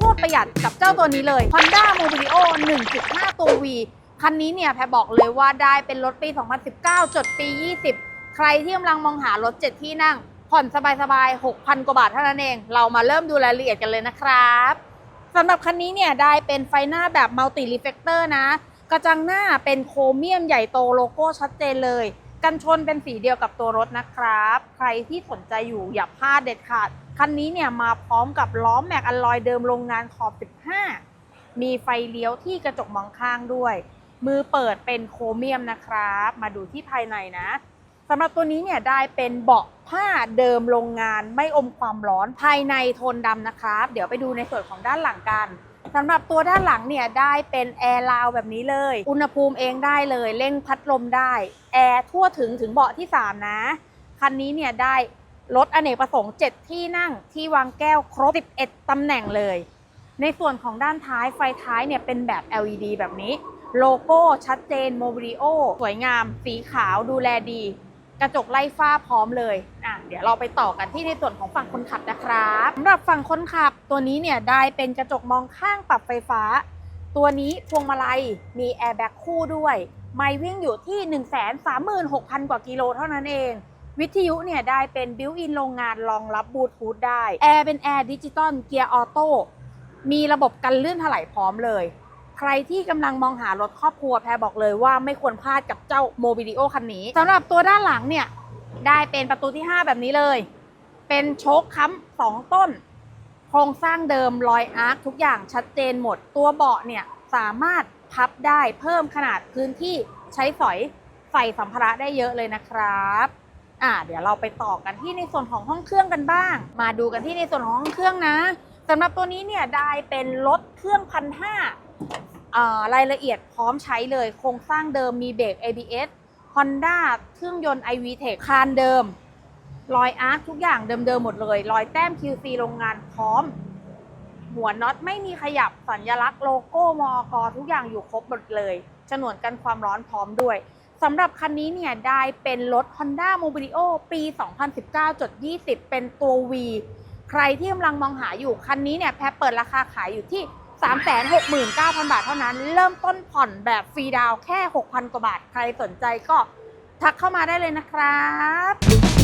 โคตรประหยัดกับเจ้าตัวนี้เลย Honda Mobilio 1.5 ตัว V คันนี้เนี่ยแพรบอกเลยว่าได้เป็นรถปี 2019 จดปี 20 ใครที่กำลังมองหารถ 7 ที่นั่ง ผ่อนสบายๆ 6,000 กว่าบาทเท่านั้นเอง เรามาเริ่มดูรายละเอียดกันเลยนะครับสำหรับคันนี้เนี่ยได้เป็นไฟหน้าแบบ Multi Reflector นะ กระจังหน้าเป็นโครเมียมใหญ่โตโลโก้ชัดเจนเลย กันชนเป็นสีเดียวกับตัวรถนะครับ ใครที่สนใจอยู่อย่าพลาดเด็ดขาด คันนี้เนี่ยมาพร้อมกับล้อแม็กอลลอยเดิมโรงงานขอบ 15 มีไฟเลี้ยวที่กระจกมองข้างด้วย มือเปิดเป็นโครเมียมนะครับ มาดูที่ภายในนะสำหรับตัวนี้เนี่ยได้เป็นเบาะผ้าเดิมโรงงานไม่อมความร้อนภายในโทนดำนะครับ เดี๋ยวไปดูในส่วนของด้านหลังกัน สำหรับตัวด้านหลังเนี่ยได้เป็นแอร์ลาวแบบนี้เลย อุณหภูมิเองได้เลยเร่งพัดลมได้ แอร์ทั่วถึงถึงเบาะที่ 3 นะ คันนี้เนี่ยได้รถอเนกประสงค์ 7 ที่นั่งที่วางแก้วครบ 11 ตำแหน่งเลย ในส่วนของด้านท้ายไฟท้ายเนี่ยเป็นแบบ LED แบบนี้ โลโก้ชัดเจนโมบิโอสวยงาม สีขาวดูแลดี กระจกไล่ฟ้าพร้อมเลยอะ ดี๋ยวเราไปต่อกันที่ในส่วนของฝั่งคนขับนะครับสำหรับฝั่งคนขับตัวนี้เนี่ยได้เป็นกระจกมองข้างปรับไฟฟ้า ตัวนี้พวงมาลัยมีแอร์แบ็กคู่ด้วย ไม่วิ่งอยู่ที่ 136,000 กว่ากิโลเท่านั้นเอง วิทยุเนี่ยได้เป็นบิวอินโรงงานรองรับบลูทูธได้ แอร์เป็นแอร์ดิจิตอลเกียร์ออโต้มีระบบกันลื่นถลายพร้อมเลย ใครที่กำลังมองหารถครอบครัวแพรบอกเลยว่าไม่ควรพลาดกับเจ้าโมบิลิโอคันนี้สำหรับตัวด้านหลังเนี่ย ได้เป็นประตูที่ 5 แบบนี้เลย เป็นโชคค้ำสองต้น โครงสร้างเดิมรอยอาร์คทุกอย่างชัดเจนหมด ตัวเบาะเนี่ยสามารถพับได้เพิ่มขนาดพื้นที่ใช้สอยใส่สัมภาระได้เยอะเลยนะครับอ่าเดี๋ยวเราไปต่อกันที่ในส่วนของห้องเครื่องกันบ้าง มาดูกันที่ในส่วนของห้องเครื่องนะสำหรับตัวนี้เนี่ยได้เป็นรถเครื่องพันห้ารายละเอียดพร้อมใช้เลย โครงสร้างเดิมมีเบรก ABS Honda เครื่องยนต์ iVTEC คานเดิม รอยอาร์คทุกอย่างเดิมๆหมดเลย รอยแต้ม QC โรงงานพร้อม หัวน็อตไม่มีขยับสัญลักษณ์โลโก้มอกทุกอย่างอยู่ครบหมดเลยฉนวนกันความร้อนพร้อมด้วยสำหรับคันนี้เนี่ยได้เป็นรถ Honda Mobilio ปี 2019.20 เป็นตัว V ใครที่กำลังมองหาอยู่คันนี้เนี่ยแพรเปิดราคาขายอยู่ที่ 369,000 บาทเท่านั้น เริ่มต้นผ่อนแบบฟรีดาวแค่ 6,000 กว่าบาท ใครสนใจก็ทักเข้ามาได้เลยนะครับ